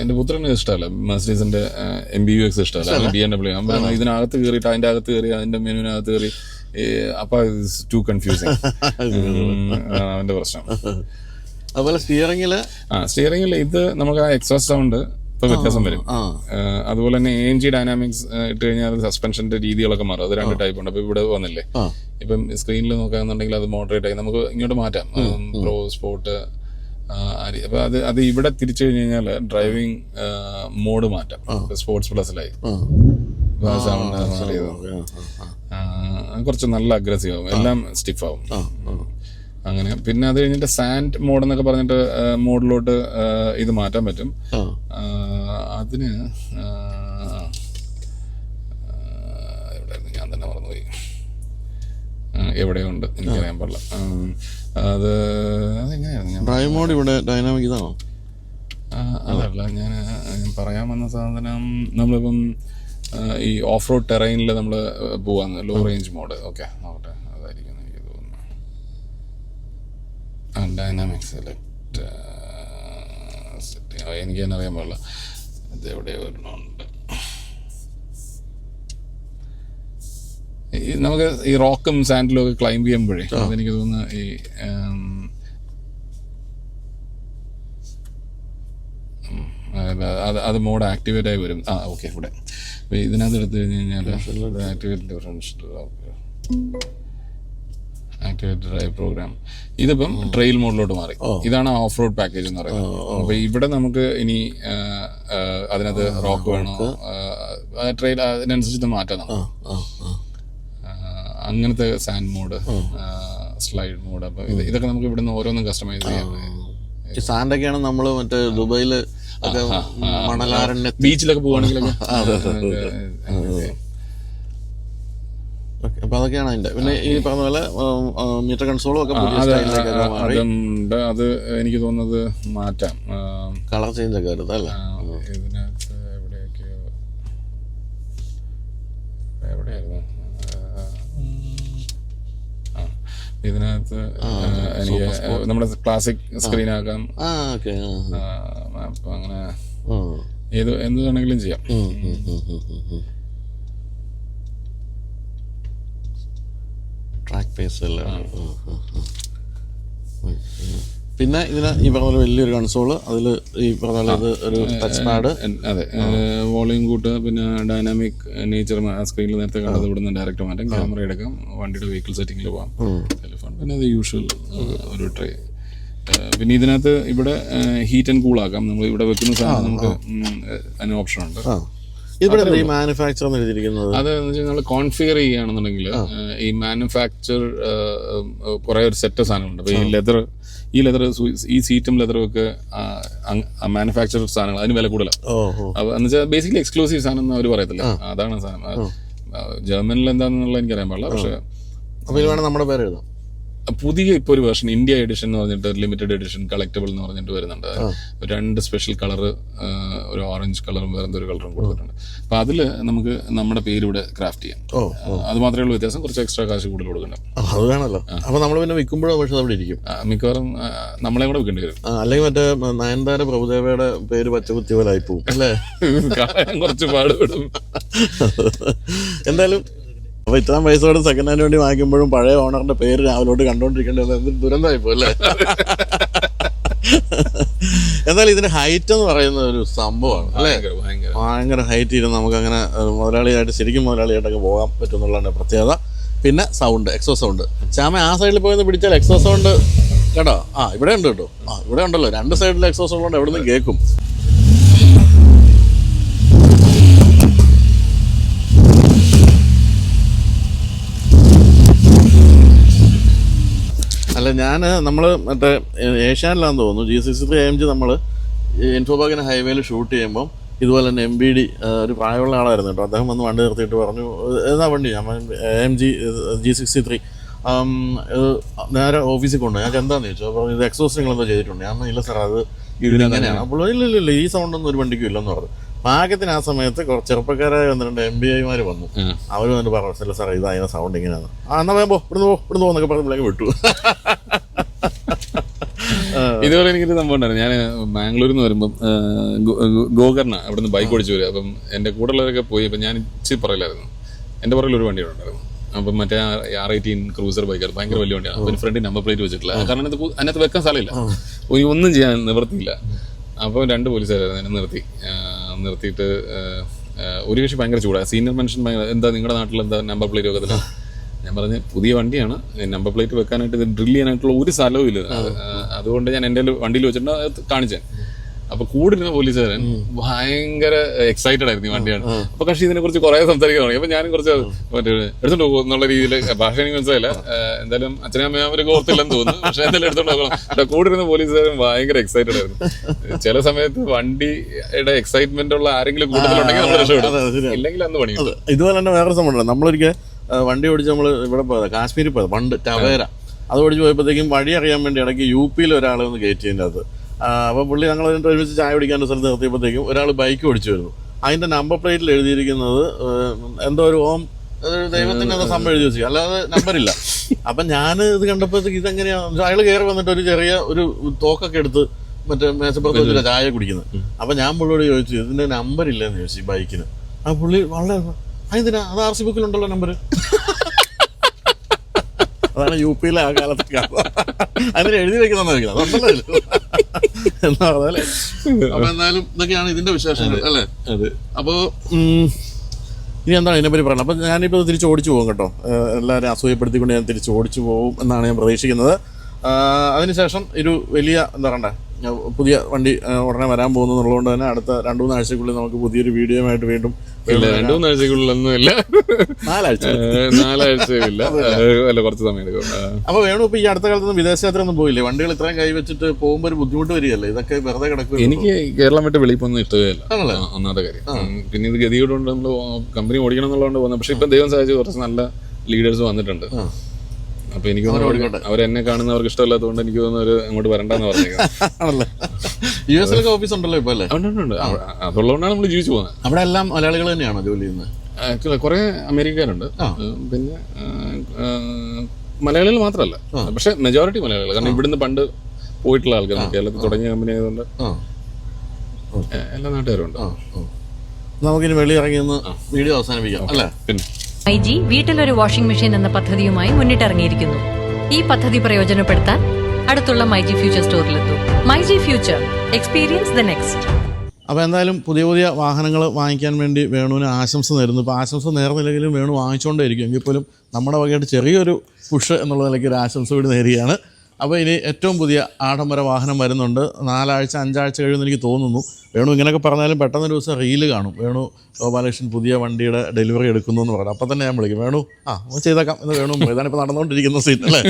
Speaker 2: എന്റെ പുത്രന് ഇഷ്ടമല്ല. മെസ്റ്റീസിന്റെ എം ബി യു എക്സ് ഇഷ്ടമല്ല. ബി എം ഡബ്ല്യൂ ഇതിനകത്ത് കയറിയിട്ട് അതിന്റെ അകത്ത് കയറി അതിന്റെ മെനുവിനകത്ത് കയറി അപ്പൊ ടു കൺഫ്യൂസിങ് അവന്റെ പ്രശ്നം.
Speaker 1: അതുപോലെ സ്റ്റിയറിംഗിൽ
Speaker 2: ആ സ്റ്റിയറിംഗിൽ ഇത് നമുക്ക് ആ എക്സ്ട്രാ സൗണ്ട് ഇപ്പൊ വ്യത്യാസം വരും. അതുപോലെ തന്നെ എ എൻ ജി ഡൈനാമിക്സ് ഇട്ട് കഴിഞ്ഞാൽ അത് സസ്പെൻഷന്റെ രീതികളൊക്കെ മാറും. അത് രണ്ട് ടൈപ്പ് ഉണ്ട്. അപ്പൊ ഇവിടെ വന്നില്ലേ? ഇപ്പം സ്ക്രീനിൽ നോക്കാന്നുണ്ടെങ്കിൽ അത് മോഡറേറ്റ് ആയി. നമുക്ക് ഇങ്ങോട്ട് മാറ്റാം. പ്രോ സ്പോർട്ട് അപ്പൊ അത് അത് ഇവിടെ തിരിച്ചു കഴിഞ്ഞു കഴിഞ്ഞാൽ ഡ്രൈവിംഗ് മോഡ് മാറ്റാം. സ്പോർട്സ് പ്ലസിലായി കുറച്ച് നല്ല അഗ്രസീവ് ആവും. എല്ലാം സ്റ്റിഫ് ആവും. അങ്ങനെ. പിന്നെ അത് കഴിഞ്ഞിട്ട് സാൻഡ് മോഡ് എന്നൊക്കെ പറഞ്ഞിട്ട് മോഡിലോട്ട് ഇത് മാറ്റാൻ പറ്റും. അതിന് ഞാൻ തന്നെ മറന്നുപോയി. എവിടെയുണ്ട് എനിക്കറിയാൻ പാടില്ല. അത് അതെങ്ങനെയായിരുന്നു
Speaker 1: ഡ്രൈവ് മോഡ് ഇവിടെ ഡൈനാമിക് ഇതാണോ?
Speaker 2: അതല്ല ഞാൻ പറയാൻ വന്ന സാധനം നമ്മളിപ്പം ഈ ഓഫ് റോഡ് ടെറൈനിൽ നമ്മൾ പോവാന്ന് ലോ റേഞ്ച് മോഡ് ഓക്കെ നോക്കട്ടെ അതായിരിക്കും എനിക്ക് തോന്നുന്നു ഡൈനാമിക് സെലക്ട് എനിക്ക് തന്നെ അറിയാൻ പാടില്ല. ഇത് എവിടെയോ ഒരെണ്ണമുണ്ട് ഈ നമുക്ക് ഈ റോക്കും സാൻഡിലും ഒക്കെ ക്ലൈംബ് ചെയ്യുമ്പോഴേ എനിക്ക് തോന്നുന്നു ഈ അത് അത് മോഡ് ആക്ടിവേറ്റ് ആയി വരും. ആ ഓക്കെ ഇവിടെ. അപ്പോൾ ഇതിനകത്ത് എടുത്തു കഴിഞ്ഞ് കഴിഞ്ഞാൽ activate differential activate drive program ഇതിപ്പം ട്രെയിൽ മോഡിലോട്ട് മാറി. ഇതാണ് ഓഫ് റോഡ് പാക്കേജ് എന്ന് പറയുന്നത്. അപ്പോൾ ഇവിടെ നമുക്ക് ഇനി അതിനകത്ത് റോക്ക് വേണോ? ട്രെയിൽ അതിനനുസരിച്ച് മാറ്റാം നമുക്ക്. അങ്ങനത്തെ സാൻഡ് മോഡ് സ്ലൈഡ് മോഡ് അപ്പൊ ഇതൊക്കെ നമുക്ക് ഇവിടുന്ന് ഓരോന്നും കസ്റ്റമൈസ് ചെയ്യാം.
Speaker 1: ഈ സാൻഡൊക്കെയാണ് നമ്മൾ മറ്റേ ദുബൈയിൽ മണലാരണ്യ
Speaker 2: ബീച്ചിലൊക്കെ പോവുകയാണെങ്കിലൊക്കെ
Speaker 1: ഓക്കെ. അപ്പൊ അതൊക്കെയാണ് അതിന്റെ. പിന്നെ ഈ പറഞ്ഞ പോലെ മീറ്റർ കൺസോളും ഒക്കെ
Speaker 2: അതുണ്ട്. അത് എനിക്ക് തോന്നുന്നത് മാറ്റാം.
Speaker 1: കളർ ചേഞ്ച് ഒക്കെ വരുന്നത്
Speaker 2: ഇതിനകത്ത് എനിക്ക് നമ്മുടെ ക്ലാസിക് സ്ക്രീൻ ആക്കാം അങ്ങനെ ഏത് എന്ത് വേണമെങ്കിലും ചെയ്യാം.
Speaker 1: ട്രാക്ക് പേസ് അല്ലേ? പിന്നെ ഇതിന് ഈ പറഞ്ഞ പോലെ വലിയൊരു കൺസോൾ അതിൽ ഈ പറഞ്ഞ ഇത് ഒരു ടച്ച് പാഡ്
Speaker 2: അതെ. വോളിയം കൂട്ടുക പിന്നെ ഡൈനാമിക് നേച്ചർ സ്ക്രീനിൽ നേരത്തെ കണ്ടത് ഇവിടുന്ന് ഡയറക്റ്റ് മാറ്റാം ക്യാമറ എടുക്കാം വണ്ടിയുടെ വെഹിക്കിൾ സെറ്റിംഗിൽ പോകാം പിന്നെ അത് യൂഷ്വൽ ഒരു ട്രേ പിന്നെ ഇതിനകത്ത് ഇവിടെ ഹീറ്റ് ആൻഡ് കൂൾ ആക്കാം. നമ്മൾ ഇവിടെ വെക്കുന്ന സാധനം നമുക്ക് അതിന് ഓപ്ഷൻ ഉണ്ട്.
Speaker 1: ഇവിടെ ഈ മാനുഫാക്ചർ എഴുതിയിരിക്കുന്നത്?
Speaker 2: അത് നമ്മൾ കോൺഫിഗർ ചെയ്യുകയാണെന്നുണ്ടെങ്കിൽ ഈ മാനുഫാക്ചർ കുറെ ഒരു സെറ്റ് സാധനങ്ങളുണ്ട്. അപ്പോൾ ഈ ലെതർ ഈ ലെതർ ഈ സീറ്റും ലെതറും ഒക്കെ മാനുഫാക്ചർ സാധനങ്ങൾ അതിന് വില കൂടുതലാണ് അപ്പോൾ എന്ന് വെച്ചാൽ ബേസിക്കലി എക്സ്ക്ലൂസീവ് സാധനം എന്ന് അവർ പറയത്തില്ല. അതാണ് സാധനം. ജർമ്മനിൽ എന്താണെന്നുള്ള എനിക്കറിയാൻ പാടില്ല. പക്ഷേ
Speaker 1: അപ്പോൾ ഇത് വേണം നമ്മുടെ പേര് എഴുതാം
Speaker 2: പുതിയ ഇപ്പോൾ ഒരു വേർഷൻ ഇന്ത്യ എഡിഷൻ എന്ന് പറഞ്ഞിട്ട് ലിമിറ്റഡ് എഡിഷൻ കളക്റ്റബിൾ എന്ന് പറഞ്ഞിട്ട് വരുന്നുണ്ട്. രണ്ട് സ്പെഷ്യൽ കളർ ഒരു ഓറഞ്ച് കളറും വേറെ എന്തൊരു കളറും കൊടുത്തിട്ടുണ്ട്. അപ്പൊ അതിൽ നമുക്ക് നമ്മുടെ പേര് ഇവിടെ ക്രാഫ്റ്റ് ചെയ്യാം. അത് മാത്രമേ ഉള്ളൂ വ്യത്യാസം കുറച്ച് എക്സ്ട്രാ കാശ് കൂടുതൽ കൊടുക്കണം
Speaker 1: ആ, അത് വേണമല്ലോ അപ്പോൾ നമ്മൾ പിന്നെ വിൽക്കുമ്പോഴും പക്ഷെ അവിടെ ഇരിക്കും?
Speaker 2: മിക്കവാറും നമ്മളെ കൂടെ വെക്കേണ്ടി വരും.
Speaker 1: അല്ലെങ്കിൽ മറ്റേ നയൻതാര പ്രഭുദേവയുടെ പേര് പച്ചകുത്തി പോലെ ആയിപ്പോവും അല്ലേ?
Speaker 2: കുറച്ച് പാടുപെടും.
Speaker 1: എന്തായാലും അപ്പൊ ഇത്രയും പൈസയോടെ സെക്കൻഡ് ഹാൻഡ് വേണ്ടി വാങ്ങിക്കുമ്പോഴും പഴയ ഓണറിന്റെ പേര് രാവിലോട്ട് കണ്ടോണ്ടിരിക്കേണ്ടത് എന്തൊരു ദുരന്തമായിപ്പോ അല്ലേ? എന്തായാലും ഇതിന്റെ ഹൈറ്റ് എന്ന് പറയുന്ന ഒരു സംഭവമാണ് അല്ലേ?
Speaker 2: ഭയങ്കര
Speaker 1: ഹൈറ്റ് ഇരുന്ന് നമുക്ക് അങ്ങനെ മുതലാളിയായിട്ട് ശരിക്കും മുതലാളിയായിട്ടൊക്കെ പോകാൻ പറ്റും എന്നുള്ളതാണ് പ്രത്യേകത. പിന്നെ സൗണ്ട് എക്സോ സൗണ്ട് ശ്യാമ ആ സൈഡിൽ പോയി പിടിച്ചാൽ എക്സോ സൗണ്ട് കേട്ടോ? ആ ഇവിടെ ഉണ്ട് കേട്ടോ. ആ ഇവിടെ ഉണ്ടല്ലോ. രണ്ട് സൈഡിൽ എക്സോ സൗണ്ട് ഉണ്ട് എവിടെ നിന്ന് കേൾക്കും. അല്ല ഞാൻ നമ്മൾ മറ്റേ ഏഷ്യാനിലാന്ന് തോന്നുന്നു. G six three M G നമ്മൾ ഇൻഫോബാഗിന് ഹൈവേയിൽ ഷൂട്ട് ചെയ്യുമ്പം ഇതുപോലെ തന്നെ എം ബി ഡി ഒരു പ്രായമുള്ള ആളായിരുന്നു കേട്ടോ. അദ്ദേഹം വന്ന് വണ്ടി നിർത്തിയിട്ട് പറഞ്ഞു എന്നാ വണ്ടി? ഞാൻ M G G sixty three നേരെ ഓഫീസിൽ കൊണ്ടു ഞാൻ എന്താന്ന് ചോദിച്ചു? അപ്പോൾ ഇത് എക്സോസ് നിങ്ങൾ എന്താ ചെയ്തിട്ടുണ്ട്. ഞാൻ ഇല്ല സാർ അത് ഇതിങ്ങനെയാണ് അപ്പോൾ ഇല്ല ഇല്ല ഇല്ല ഈ സൗണ്ടൊന്നും ഒരു വണ്ടിക്കും ഇല്ലെന്ന് പറഞ്ഞു. ഭാഗ്യത്തിന് ആ സമയത്ത് കുറച്ച് ചെറുപ്പക്കാരായ ഒന്ന് രണ്ട് എം ബി ഐമാർ വന്നു.
Speaker 2: അവർ
Speaker 1: അവർ വന്നിട്ട് പറഞ്ഞു ചില സാറേ ഇതാ അതിനെ സൗണ്ട് ഇങ്ങനെയാണ്. ആ എന്നാ വേഗം പോ ഇവിടുന്ന് പോ ഇവിടുന്ന് പോകുന്നൊക്കെ പറഞ്ഞ് വിട്ടു.
Speaker 2: ഇതുപോലെ എനിക്കൊരു സംഭവം ഉണ്ടായിരുന്നു. ഞാൻ ബാംഗ്ലൂരിൽ നിന്ന് വരുമ്പം ഗോകർണ അവിടെ നിന്ന് ബൈക്ക് ഓടിച്ചു വരും അപ്പം എന്റെ കൂടെയുള്ളവരൊക്കെ പോയി അപ്പം ഞാൻ ഇച്ചിരി പറയില്ലായിരുന്നു എന്റെ പുറകിൽ ഒരു വണ്ടി ഉണ്ടായിരുന്നു. അപ്പം മറ്റേ ആർ എയ്റ്റീൻ ക്രൂസർ ബൈക്കാണ് ഭയങ്കര വലിയ വണ്ടിയാണ്. അപ്പം ഫ്രണ്ടിന് നമ്പർ പ്ലേറ്റ് വെച്ചിട്ടില്ല. കാരണം അത് കു- അതിനകത്ത് വെക്കാൻ സ്ഥലമില്ല. ഒന്നും ചെയ്യാൻ നിവർത്തിയില്ല അപ്പോൾ രണ്ട് പോലീസുകാരായിരുന്നു എന്നെ നിർത്തി. നിർത്തിയിട്ട് ഒരു കക്ഷി ഭയങ്കര ചൂടാണ് സീനിയർ മെൻഷൻ ഭയങ്കര എന്താ നിങ്ങളുടെ നാട്ടിൽ എന്താ നമ്പർ പ്ലേറ്റ് വെക്കത്തില്ല? ഞാൻ പറഞ്ഞ പുതിയ വണ്ടിയാണ്. നമ്പർ പ്ലേറ്റ് വെക്കാനായിട്ട് ഇത് ഡ്രിൽ ചെയ്യാനായിട്ടുള്ള ഒരു സ്ഥലവും ഇല്ല. അതുകൊണ്ട് ഞാൻ എന്റെ വണ്ടിയിൽ വെച്ചിട്ടുണ്ട് കാണിച്ചേ. അപ്പൊ കൂടിരുന്ന പോലീസുകാരൻ ഭയങ്കര എക്സൈറ്റഡ് ആയിരുന്നു ഈ വണ്ടിയാണ്. അപ്പൊ കക്ഷി ഇതിനെ കുറിച്ച് കുറെ സംസാരിക്കാൻ തുടങ്ങി. അപ്പൊ ഞാനും കുറച്ച് മറ്റേ എടുത്തോണ്ട് പോകും എന്നുള്ള രീതിയിൽ ഭാഷ എനിക്ക് മനസ്സിലായില്ല. എന്തായാലും അച്ഛനും അമ്മയും അവരൊക്കെ ഓർത്തില്ലെന്ന് തോന്നുന്നു. പക്ഷെ എന്തായാലും എടുത്തോണ്ട് പോകണം. പക്ഷെ കൂടിരുന്ന പോലീസുകാരൻ ഭയങ്കര എക്സൈറ്റഡ് ആയിരുന്നു. ചില സമയത്ത് വണ്ടിയുടെ എക്സൈറ്റ്മെന്റ് ഉള്ള ആരെങ്കിലും കൂടുതലുണ്ടെങ്കിൽ നമ്മൾ രക്ഷപ്പെടും. ഇല്ലെങ്കിൽ അന്ന് പണി
Speaker 1: ഇതുപോലെ തന്നെ വേറെ സംഭവം നമ്മളൊരിക്കൽ വണ്ടി ഓടിച്ച് നമ്മൾ ഇവിടെ പോയത് കാശ്മീരിൽ പോയത് പണ്ട് ടവേര. അത് ഓടിച്ച് പോയപ്പോഴത്തേക്കും വഴി അറിയാൻ വേണ്ടി ഇടയ്ക്ക് യു പിയിൽ ഒരാളെ ഒന്ന് കയറ്റിയതിന്റെ അത് അപ്പോൾ പുള്ളി ഞങ്ങൾ ഒരുമിച്ച് ചായ കുടിക്കാൻ സ്ഥലത്ത് നിർത്തിയപ്പോഴത്തേക്കും ഒരാൾ ബൈക്ക് ഓടിച്ചു വരുന്നു. അതിന്റെ നമ്പർ പ്ലേറ്റിൽ എഴുതിയിരിക്കുന്നത് എന്തോ ഒരു ഓം ദൈവത്തിന്റെ സംഭവം എഴുതി വെച്ചു. അല്ലാതെ നമ്പറില്ല അപ്പൊ ഞാൻ ഇത് കണ്ടപ്പോഴത്തേക്ക് ഇതെങ്ങനെയാ അയാൾ കയറി വന്നിട്ട് ഒരു ചെറിയ ഒരു തോക്കൊക്കെ എടുത്ത് മറ്റേ മേശപ്പുറത്ത് വെച്ചിട്ട് ചായ കുടിക്കുന്നത്. അപ്പൊ ഞാൻ പുള്ളിയോട് ചോദിച്ചു ഇതിന്റെ നമ്പർ ഇല്ലെന്ന് ചോദിച്ചു ഈ ബൈക്കിന് ആ പുള്ളി വളരെ അതിനാ അത് ആർ സി ബുക്കിലുണ്ടല്ലോ നമ്പർ അതാണ് യു പിയിലെ ആ കാലത്തൊക്കെ അതിന് എഴുതി വെക്കുന്ന അതുണ്ടല്ലോ ഇതിൽ. എന്നാ പറഞ്ഞാലേ അപ്പൊ എന്തായാലും ഇതൊക്കെയാണ് ഇതിന്റെ വിശേഷങ്ങൾ അല്ലേ? അപ്പോ ഇനി എന്താണ് ഇതിനെപ്പറ്റി പറയുന്നത് അപ്പം ഞാനിപ്പോൾ തിരിച്ച് ഓടിച്ചു പോകും കേട്ടോ. എല്ലാവരും അസൂയപ്പെടുത്തിക്കൊണ്ട് ഞാൻ തിരിച്ചു ഓടിച്ചു പോകും എന്നാണ് ഞാൻ പ്രതീക്ഷിക്കുന്നത്. അതിനുശേഷം ഒരു വലിയ എന്താ പറയണ്ടേ? പുതിയ വണ്ടി ഉടനെ വരാൻ പോകുന്നു എന്നുള്ളതുകൊണ്ട് തന്നെ അടുത്ത രണ്ടു മൂന്ന് ആഴ്ചക്കുള്ളിൽ നമുക്ക് പുതിയൊരു വീഡിയോ ആയിട്ട് വീണ്ടും
Speaker 2: ഇല്ല രണ്ടു മൂന്ന് ആഴ്ചക്കുള്ളിലൊന്നും ഇല്ല.
Speaker 1: നാലാഴ്ച.
Speaker 2: നാലാഴ്ചയില്ല അല്ല കുറച്ച് സമയം
Speaker 1: അപ്പൊ വേണു ഇപ്പൊ ഈ അടുത്ത കാലത്തൊന്നും വിദേശയാത്ര ഒന്നും പോയില്ലേ? വണ്ടികൾ ഇത്രയും കൈവച്ചിട്ട് പോകുമ്പോൾ ഒരു ബുദ്ധിമുട്ട് വരികയല്ലേ? ഇതൊക്കെ വെറുതെ കിടക്കും
Speaker 2: എനിക്ക് കേരളം വിട്ട് വെളിയിൽ പോകുന്ന ഇഷ്ടമേ ഇല്ല
Speaker 1: ആണല്ലേ?
Speaker 2: ആ, ഒന്നാമത്തെ കാര്യം. പിന്നെ ഇത് ഗതിയോടുകൊണ്ട് നമ്മൾ കമ്പനി ഓടിക്കണം എന്നുള്ളതുകൊണ്ട് പോകുന്നത്. പക്ഷെ ഇപ്പൊ ദൈവം സഹായിച്ച് കുറച്ച് നല്ല ലീഡേഴ്സ് വന്നിട്ടുണ്ട്. അപ്പൊ എനിക്ക് അവരെന്നെ കാണുന്നവർക്ക് ഇഷ്ടമല്ലാത്തതുകൊണ്ട് എനിക്ക് തോന്നുന്നു അങ്ങോട്ട് വരണ്ടെന്ന് പറഞ്ഞേക്കാം
Speaker 1: ആണല്ലേ? യു എസിലൊക്കെ ഓഫീസ് ഉണ്ടല്ലോ ഇപ്പൊ അല്ലേ?
Speaker 2: ഉണ്ട്. അതുള്ളതുകൊണ്ടാണ് നമ്മൾ ജീവിച്ചു പോകുന്നത്.
Speaker 1: അവിടെ എല്ലാം മലയാളികൾ തന്നെയാണോ ജോലി ചെയ്യുന്നത്?
Speaker 2: കുറെ അമേരിക്കക്കാരുണ്ട്. പിന്നെ മലയാളികൾ മാത്രമല്ല. പക്ഷെ മെജോറിറ്റി മലയാളികൾ. കാരണം ഇവിടുന്ന് പണ്ട് പോയിട്ടുള്ള ആൾക്കാർ കേരളത്തിൽ തുടങ്ങിയ കമ്പനി ആയതുകൊണ്ട് എല്ലാ നാട്ടുകാരും ഉണ്ട്.
Speaker 1: നമുക്കിനി വെളി ഇറങ്ങി ഒന്ന് വീഡിയോ അവസാനിപ്പിക്കാം അല്ലേ?
Speaker 2: പിന്നെ.
Speaker 3: ഐ ജി വീട്ടിലൊരു വാഷിംഗ് മെഷീൻ എന്ന പദ്ധതിയുമായി മുന്നിട്ടിറങ്ങിയിരിക്കുന്നു. ഈ പദ്ധതി പ്രയോജനപ്പെടുത്താൻ അടുത്തുള്ള my G future സ്റ്റോറിലെത്തും. My G future experience the next.
Speaker 1: അപ്പോൾ എന്തായാലും പുതിയ പുതിയ വാഹനങ്ങൾ വാങ്ങിക്കാൻ വേണ്ടി വേണുവിന് ആശംസ നേരുന്നു. ഇപ്പോൾ ആശംസ നേർന്നില്ലെങ്കിലും വേണു വാങ്ങിച്ചുകൊണ്ടേയിരിക്കും എങ്കിൽ പോലും നമ്മുടെ വകയായിട്ട് ചെറിയൊരു പുഷ് എന്നുള്ള നിലയ്ക്ക് ഒരു ആശംസ കൂടി നേരുകയാണ്. അപ്പോൾ ഇനി ഏറ്റവും പുതിയ ആഡംബര വാഹനം വരുന്നുണ്ട്. നാലാഴ്ച അഞ്ചാഴ്ച കഴിയുമെന്ന് എനിക്ക് തോന്നുന്നു. വേണു ഇങ്ങനെയൊക്കെ പറഞ്ഞാലും പെട്ടെന്ന് ഒരു ദിവസം റീൽ കാണും. വേണു ഗോപാലകൃഷ്ണൻ പുതിയ വണ്ടിയുടെ ഡെലിവറി എടുക്കുന്നു എന്ന് പറഞ്ഞു അപ്പം തന്നെ ഞാൻ വിളിക്കും. വേണു ആ ഒന്ന് ചെയ്തേക്കാം. എന്ന് വേണു. ഇതാണിപ്പോൾ നടന്നുകൊണ്ടിരിക്കുന്ന സീൻ അല്ലേ?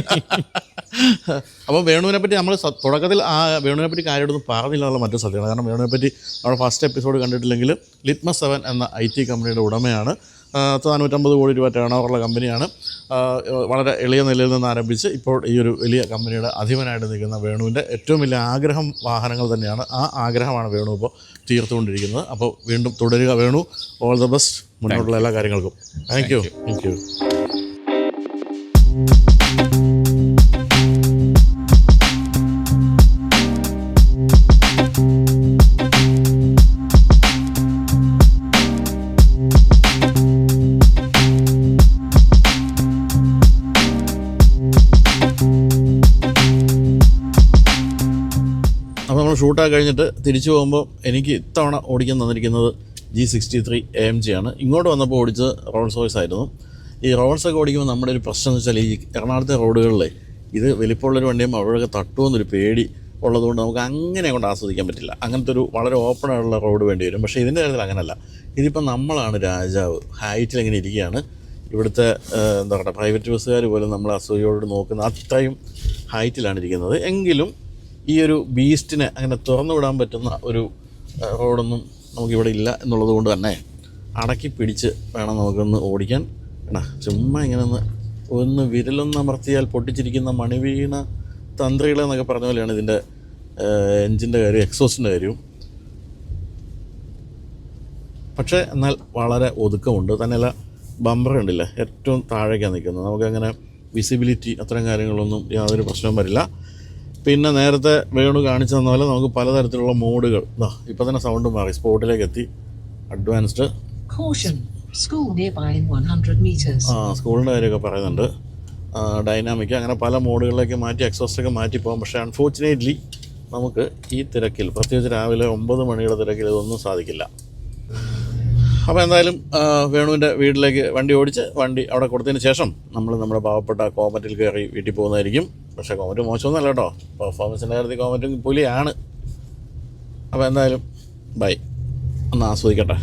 Speaker 1: അപ്പോൾ വേണുവിനെ പറ്റി നമ്മൾ തുടക്കത്തിൽ ആ വേണുവിനെ പറ്റി കാര്യമായിട്ടൊന്നും പറഞ്ഞില്ല എന്നുള്ള മറ്റു സത്യമാണ്. കാരണം വേണുവിനെ പറ്റി നമ്മൾ ഫസ്റ്റ് എപ്പിസോഡ് കണ്ടിട്ടില്ലെങ്കിലും ലിറ്റ്മസ് സെവൻ എന്ന ഐ ടി കമ്പനിയുടെ ഉടമയാണ്. നാനൂറ്റമ്പത് കോടി രൂപ ടേൺ ഓവറുള്ള കമ്പനിയാണ് വളരെ എളിയ നിലയിൽ നിന്ന് ആരംഭിച്ച് ഇപ്പോൾ ഈ ഒരു വലിയ കമ്പനിയുടെ അധിപനായിട്ട് നിൽക്കുന്ന വേണുവിന്റെ ഏറ്റവും വലിയ ആഗ്രഹം വാഹനങ്ങൾ തന്നെയാണ്. ആ ആഗ്രഹമാണ് വേണു ഇപ്പോൾ തീർത്തുകൊണ്ടിരിക്കുന്നത്. അപ്പോൾ വീണ്ടും തുടരുക വേണു. ഓൾ ദ ബെസ്റ്റ് മുന്നോട്ടുള്ള എല്ലാ കാര്യങ്ങൾക്കും. താങ്ക് യു താങ്ക് യു ഷൂട്ടൊക്കെ കഴിഞ്ഞിട്ട് തിരിച്ചു പോകുമ്പോൾ എനിക്ക് ഇത്തവണ ഓടിക്കാൻ തന്നിരിക്കുന്നത് G sixty three A M G ആണ്. ഇങ്ങോട്ട് വന്നപ്പോൾ ഓടിച്ചത് റോൾസ് റോയ്സ് ആയിരുന്നു. ഈ റോൾസ് ഒക്കെ ഓടിക്കുമ്പോൾ നമ്മുടെ ഒരു പ്രശ്നം എന്ന് വെച്ചാൽ ഈ എറണാകുളത്തെ റോഡുകളിലെ ഇത് വലിപ്പമുള്ളൊരു വണ്ടിയും അവിടെയൊക്കെ തട്ടുമെന്നൊരു പേടി ഉള്ളതുകൊണ്ട് നമുക്ക് അങ്ങനെ കൊണ്ട് ആസ്വദിക്കാൻ പറ്റില്ല. അങ്ങനത്തെ ഒരു വളരെ ഓപ്പൺ ആയിട്ടുള്ള റോഡ് വേണ്ടി വരും. പക്ഷേ ഇതിന്റെ കാര്യത്തിൽ അങ്ങനല്ല. ഇതിപ്പോൾ നമ്മളാണ് രാജാവ്. ഹൈറ്റിൽ ഇങ്ങനെ ഇരിക്കുകയാണ്. ഇവിടുത്തെ എന്താ പറയുക പ്രൈവറ്റ് ബസ്സുകാർ പോലും നമ്മൾ അസൂയോട് നോക്കുന്ന അത്രയും ഹൈറ്റിലാണ് ഇരിക്കുന്നത്. എങ്കിലും ഈ ഒരു ബീസ്റ്റിനെ അങ്ങനെ തുറന്നു വിടാൻ പറ്റുന്ന ഒരു റോഡൊന്നും നമുക്കിവിടെ ഇല്ല എന്നുള്ളത് കൊണ്ട് തന്നെ അടക്കി പിടിച്ച് വേണം നമുക്കൊന്ന് ഓടിക്കാൻ. എടാ ചുമ്മാ ഇങ്ങനെ ഒന്ന് ഒന്ന് വിരലൊന്ന് അമർത്തിയാൽ പൊട്ടിച്ചിരിക്കുന്ന മണിവീണ തന്ത്രികളെന്നൊക്കെ പറഞ്ഞ പോലെയാണ് ഇതിന്റെ എൻജിന്റെ കാര്യം എക്സോസിന്റെ കാര്യവും. പക്ഷേ എന്നാൽ വളരെ ഒതുക്കമുണ്ട്. തന്നെയല്ല ബമ്പർ ഉണ്ടില്ല ഏറ്റവും താഴേക്കാണ് നിൽക്കുന്നത്. നമുക്കങ്ങനെ വിസിബിലിറ്റി അത്തരം കാര്യങ്ങളൊന്നും യാതൊരു പ്രശ്നവും വരില്ല. പിന്നെ നേരത്തെ വേണു കാണിച്ചു തന്ന പോലെ നമുക്ക് പലതരത്തിലുള്ള മോഡുകൾ. ഇതാ ഇപ്പം തന്നെ സൗണ്ട് മാറി. സ്പോട്ടിലേക്ക് എത്തി. Advanced
Speaker 4: Caution. School nearby in 100 meters.
Speaker 1: ആ സ്കൂളിന്റെ കാര്യമൊക്കെ പറയുന്നുണ്ട്. ഡൈനാമിക് അങ്ങനെ പല മോഡുകളിലേക്ക് മാറ്റി എക്സോസ്റ്റൊക്കെ മാറ്റി പോകാം. പക്ഷേ അൺഫോർച്ചുനേറ്റ്ലി നമുക്ക് ഈ തിരക്കിൽ പ്രത്യേകിച്ച് രാവിലെ ഒമ്പത് മണിയുടെ തിരക്കിൽ ഇതൊന്നും സാധിക്കില്ല. അപ്പോൾ എന്തായാലും വേണുവിന്റെ വീട്ടിലേക്ക് വണ്ടി ഓടിച്ച് വണ്ടി അവിടെ കൊടുത്തതിന് ശേഷം നമ്മൾ നമ്മുടെ പാവപ്പെട്ട കോമറ്റിൽ കയറി വീട്ടിൽ പോകുന്നതായിരിക്കും. പക്ഷേ കോമറ്റ് മോശമൊന്നുമല്ല കേട്ടോ. പെർഫോമൻസിന്റെ കാര്യത്തിൽ കോമറ്റും പുലിയാണ്. അപ്പോൾ എന്തായാലും ബൈ ഒന്ന് ആസ്വദിക്കട്ടെ.